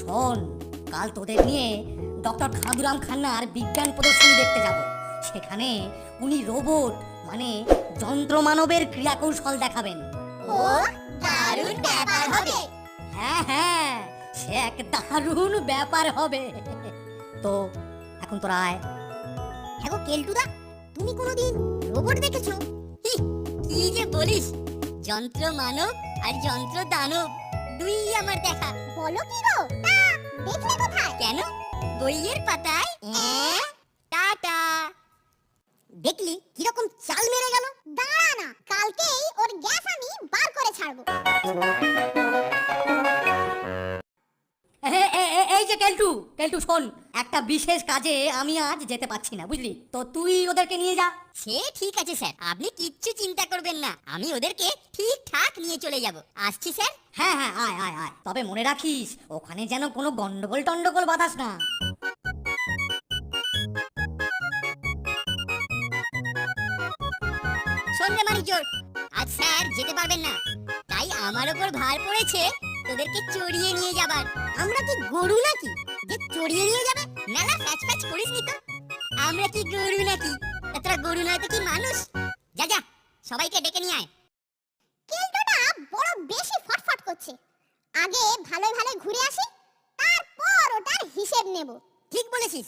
শোন কাল তোদের নিয়ে ডক্টর খাদুরাম খান্নার বিজ্ঞান প্রদর্শনী দেখতে যাব। সেখানে উনি রোবট মানে যন্ত্র মানবের ক্রিয়াকৌশল দেখাবেন। ও দারুণ ব্যাপার হবে। হ্যাঁ হ্যাঁ সে এক দারুণ ব্যাপার হবে। তো এখন তোরা আয়। হ্যাঁ গো কেলটুদা তুমি কোনোদিন রোবট দেখেছ? কি যে বলিস যন্ত্র মানব আর যন্ত্র দানব দুই আমার দেখা। বলো কি গো? তা দেখলে কোথায়? কেন? বইয়ের পাতায়? টাটা দেখলি কীরকম চাল মেরে গেল? দাঁড়া না কালকেই ওর গ্যাস আমি বার করে ছাড়বো। এই যে কেলটু কেলটু শোন একটা বিশেষ কাজে আমি আজ যেতে পারছি না বুঝলি? তো তুই ওদেরকে নিয়ে যা। সে ঠিক আছে স্যার। আপনি কিচ্ছু চিন্তা করবেন না আমি ওদেরকে ঠিকঠাক নিয়ে চলে যাব। আসছি স্যার। হ্যাঁ হ্যাঁ আয় আয় আয়। তবে মনে রাখিস ওখানে যেন কোনো গন্ডগোল টন্ডগোল বাতাস না। সন্ধ্যে মারি জোর আজ স্যার যেতে পারবেন না। তাই আমার ওপর ভার পড়েছে তোদেরকে চড়িয়ে নিয়ে যাবার। আমরা কি গরু নাকি? যে চড়িয়ে নিয়ে যাবে? মেলা ফ্যাচ ফ্যাচ করিস নি তো। আমরা কি গরু নাকি? তোরা গরু নয় তো কি মানুষ? যা যা সবাইকে ডেকে নিয়ে আয়। কেলটোটা বড় বেশি করছে। আগে ভালোই ভালোই ঘুরে আসি, তারপর ওটার হিসেব নেব। ঠিক বলেছিস।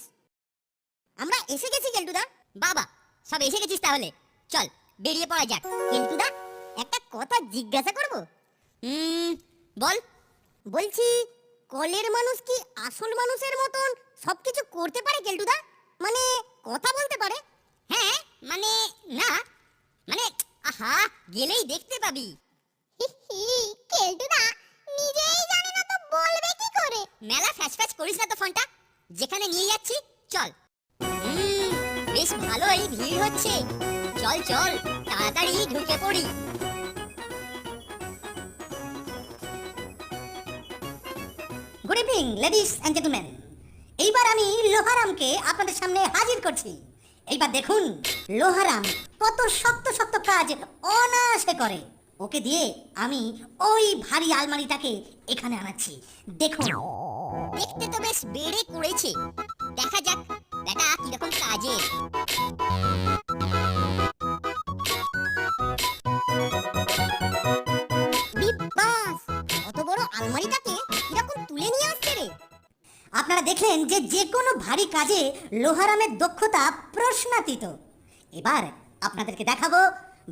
আমরা এসে গেছি কেলটুদা বাবা, সব এসে গেছিস তাহলে। চল, বেরিয়ে পড়া যাক। কেলটুদা একটা কথা জিজ্ঞাসা করব? হুম বল। বলছি, কলের মানুষ কি আসল মানুষের মতন সবকিছু করতে পারে কেলটুদা মানে কথা বলতে পারে? হ্যাঁ মানে না। মানে আহা, গেলেই দেখতে পাবি। মেলা ফ্যাচ ফ্যাচ করিস না তো ফোনটা, যেখানে নিয়ে যাচ্ছি, চল। বেশ ভালোই ভিড় হচ্ছে। চল চল, তাড়াতাড়ি ঢুকে পড়ি। Good evening ladies and gentleman এইবার আমি লোহারামকে আপনাদের সামনে হাজির করছি। এইবার দেখুন, লোহারাম কত শক্ত শক্ত কাজ অনায়াসে করে। ওকে দিয়ে আমি ওই ভারী আলমারিটাকে এখানে আনাচ্ছি। দেখুন। দেখতে তো বেশ বেড়ে করেছে দেখা যাক বেটা কীরকম কাজে আলমারিটাকে কীরকম তুলে নিয়ে আসছে রে। আপনারা দেখলেন যে যে কোনো ভারী কাজে লোহারামের দক্ষতা প্রশ্নাতীত। এবার আপনাদেরকে দেখাবো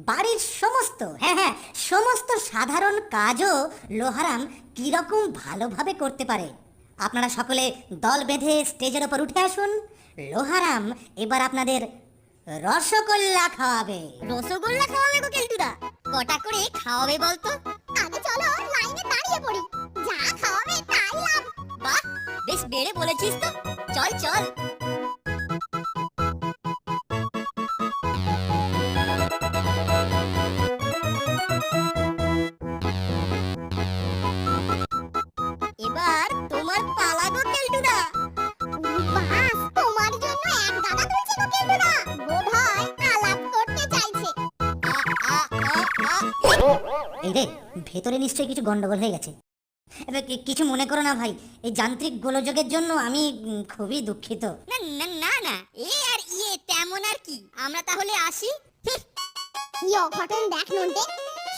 বাড়ির সমস্ত হ্যাঁ হ্যাঁ সমস্ত সাধারণ কাজও লোহারাম কীরকম ভালোভাবে করতে পারে? আপনারা সকলে দল বেঁধে স্টেজের ওপর উঠে আসুন। লোহারাম এবার আপনাদের রসগোল্লা খাওয়াবে। রসগোল্লা খাওয়াবে গো কেলটুদা। কটা করে খাওয়াবে বলতো? আগে চলো লাইনে দাঁড়িয়ে পড়ি। যা খাওয়াবে তাই লাভ। বাহ, বেশ বেড়ে বলেছিস তো। চল চল। এই রে, ভেতরে নিশ্চয়ই কিছু গন্ডগোল হয়ে গেছে। কিছু মনে করো না ভাই, এই যান্ত্রিক গোলযোগের জন্য আমি খুবই দুঃখিত। না না এ আর ইয়ে তেমন আর কি। আমরা তাহলে আসি। কি অঘটন দেখ নন্টে।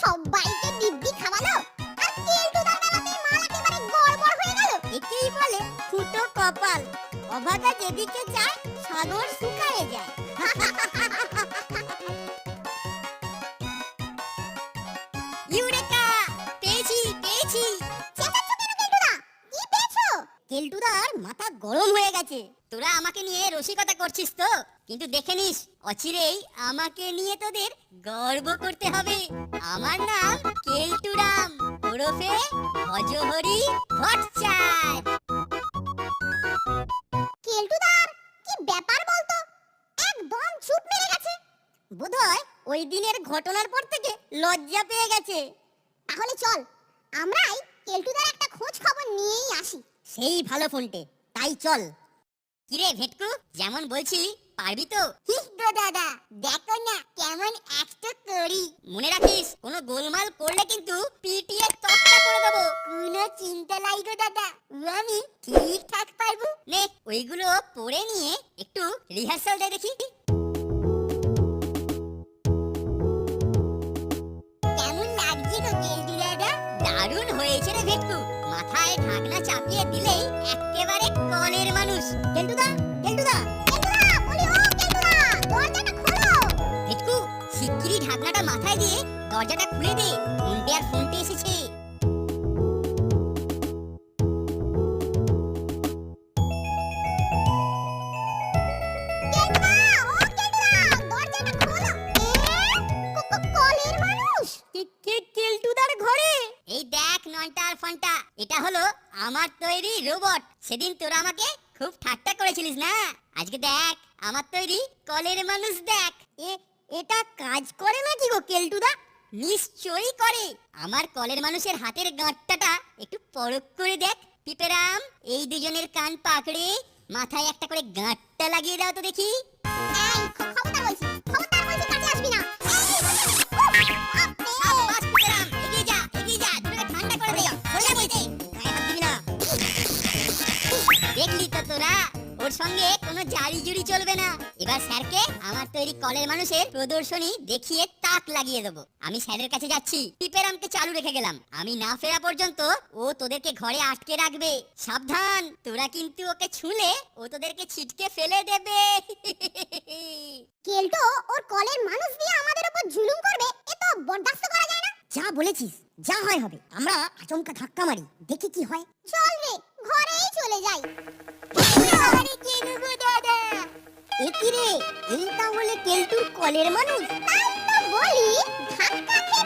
সবাইকে দিব্যি খাওয়ালো। আর কেলটুদার বেলাতেই মাল একেবারে গড়বড় হয়ে গেল। একেই বলে ফুটো কপাল। অভাগা যেদিকে যায়, সাগর যায়। গেছে। তোরা আমাকে নিয়ে রসিকতা করছিস তো? কিন্তু দেখে নিস অচিরেই আমাকে নিয়ে তোদের গর্ব করতে হবে। আমার নাম কেলটুরাম ওরফে ভজহরি ভট্টাচার্য। কেলটুদার কি ব্যাপার বলতো? একদম চুপ মেরে গেছে। বোধহয় ওই দিনের ঘটনার পর থেকে লজ্জা পেয়ে গেছে। তাহলে চল আমরাই কেলটুদার একটা খোঁজ খবর নিয়েই আসি। সেই ভালো ফোনটে তাই চল। কিরে ভেটকু যেমন বলছিলি পারবি তো? গো দাদা দেখো না কেমন একটা করি। মনে রাখিস কোনো গোলমাল করলে কিন্তু পিটিয়ে তক্তা করে দেবো। কোনো চিন্তা নাই গো দাদা আমি ঠিকঠাক পারব। নে ওইগুলো পড়ে নিয়ে একটু রিহার্সাল দে দেখি। কেমন লাগছে গো দাদা? দারুণ হয়েছে রে ভেটকু। মাথায় ঢাকনা চাপিয়ে দিলেই একেবারে কলের মানুষ কেলটুদা কেলটুদা কেলটুদা বলি ও কেলটুদা দরজাটা খোলো। শিগগিরই ঢাকনাটা মাথায় দিয়ে দরজাটা খুলে দে ফোনটে আর ফোনটে এসেছে। এটা হলো আমার তৈরি রোবট। সেদিন তোরা আমাকে খুব ঠাট্টা করেছিলিস না? আজকে দেখ, আমার তৈরি কলের মানুষ দেখ। এ, এটা কাজ করে নাকি গো কেলটুদা? নিশ্চয়ই করে। আমার কলের মানুষের হাতের গাঁটটাটা একটু পরখ করে দেখ, পিপেরাম। এই দুজনের কান পাকড়ে মাথায় একটা করে গাঁটটা লাগিয়ে দাও তো দেখি। ওর সঙ্গে কোনো জারি জুরি চলবে না। এবার স্যারকে আমার তৈরি কলের মানুষের প্রদর্শনী দেখিয়ে তাক লাগিয়ে দেবো। আমি স্যারের কাছে যাচ্ছি। পিপেরামকে চালু রেখে গেলাম। আমি না ফেরা পর্যন্ত ও তোদেরকে ঘরে আটকে রাখবে। সাবধান তোরা কিন্তু ওকে ছুলে ও তোদেরকে ছিটকে ফেলে দেবে। কেলটো ওর কলের মানুষ দিয়ে আমাদের উপর জুলুম করবে এ তো বরদাস্ত করা যায় না। যা বলেছিস যা হয় হবে। আমরা আচমকা ধাক্কা মারি দেখি কি হয়। চল রে ঘরেই চলে যাই। আরে কেনুগো দাদা এ কি রে এই তাহলে কেলটুর কলের মানুষ বলি ধাক্কা খেয়ে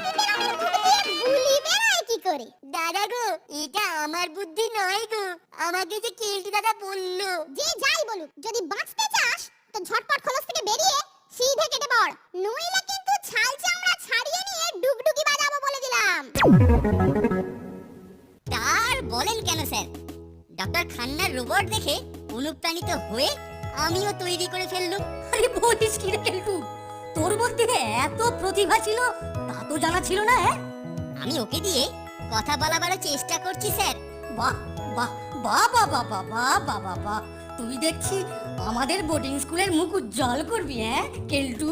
বুলি বেরায় কি করে দাদা গো এটা আমার বুদ্ধি নয় গো আমাকে যে কেলটু দাদা বলল যে যাই বলুক যদি বাঁচতে চাস তো ঝটপট খলস থেকে বেরিয়ে সিধে কেটে পড় নইলে কিন্তু ছাল চামড়া ছাড়িয়ে নিয়ে ডুগডুগি বাজাবো বলে দিলাম তার বলেন কেন, স্যার? ডক্টর খান্নার রোবট দেখে অনুপ্রাণিত হয়ে আমিও তৈরি করে ফেললুম। আরে বলিস কি রে কেলটু? তোর মধ্যে এত প্রতিভা ছিল তা তো জানা ছিল না হ্যাঁ? আমি ওকে দিয়ে কথা বলাবারও চেষ্টা করছি স্যার। বাহ বাহ বাহ বাহ বাহ বাহ বাহ বাহ বাহ বাহ। তুই দেখছি আমাদের বোর্ডিং স্কুলের মুখ উজ্জ্বল করবি হ্যাঁ কেলটু?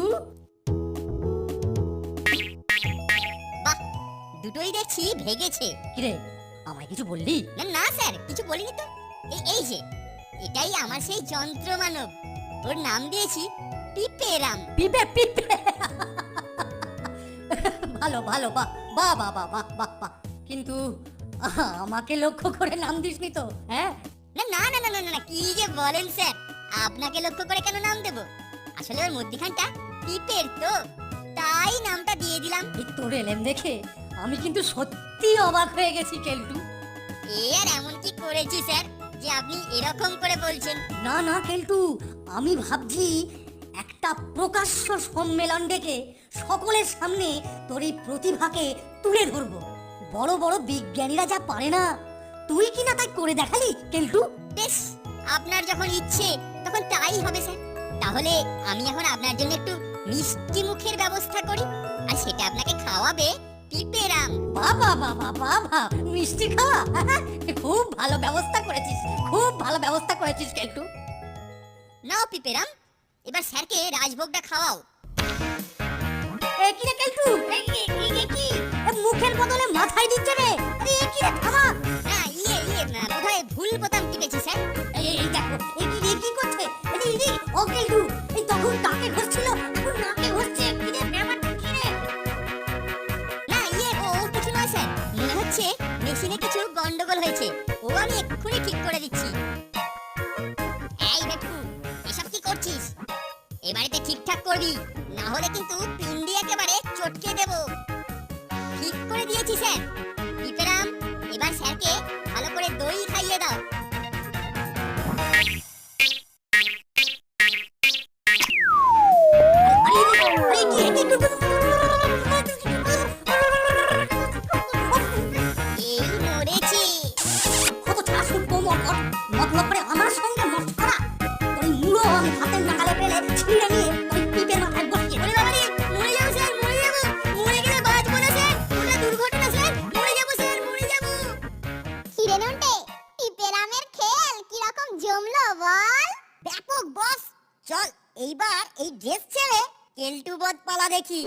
বাহ দুটোই দেখছি ভেগেছে। কিরে আমায় কিছু বললি? না না স্যার কিছু বলিনি তো। এই এই যে এটাই আমার সেই যন্ত্র মানব। ওর নাম দিয়েছি পিপেরাম। পিপে পিপে। ভালো ভালো বাহ বাহ বাহ বাহ বাহ বাহ বাহ। কিন্তু আহা, আমাকে লক্ষ্য করে নাম দিসনি তো হ্যাঁ? না না না না না না, না কি যে বলেন স্যার আপনাকে লক্ষ্য করে কেন নাম দেব? আসলে ওর মধ্যখানটা পিপের তো তাই নামটা দিয়ে দিলাম। এই তোর এলেম দেখে আমি কিন্তু সত্যি অবাক হয়ে গেছি কেলটু। এ আর এমন কি করেছি স্যার? যে আপনি এরকম করে বলছেন। না না কেলটু আমি ভাবছি একটা প্রকাশ্য সম্মেলন ডেকে সকলের সামনে তোর এই প্রতিভাকে তুলে ধরবো। বড় বড় বিজ্ঞানীরা যা পারে না তুই কি না তাই করে দেখালি কেলটু? বেশ আপনার যখন ইচ্ছে তখন তাই হবে স্যার। তাহলে আমি এখন আপনার জন্য একটু মিষ্টি মুখের ব্যবস্থা করি আর সেটা আপনাকে খাওয়াবে। পিপেরাম। বাবা বাবা বাবা মিষ্টি খাওয়া। খুব ভালো ব্যবস্থা করেছিস, খুব ভালো ব্যবস্থা করেছিস কেলটু নাও পিপেরাম, এবার স্যারকে রাজভোগটা খাওয়াও। কি রে কেলটু? মুখের বদলে মাথায় দিচ্ছে রে। এক্ষুনি ঠিক করে দিচ্ছি। এই বেটু, এসব কি করছিস? এবারে তো ঠিকঠাক করবি, না হলে কিন্তু পিন্ডি ড্রেস ছেড়ে কেলটু বদ পালা দেখি।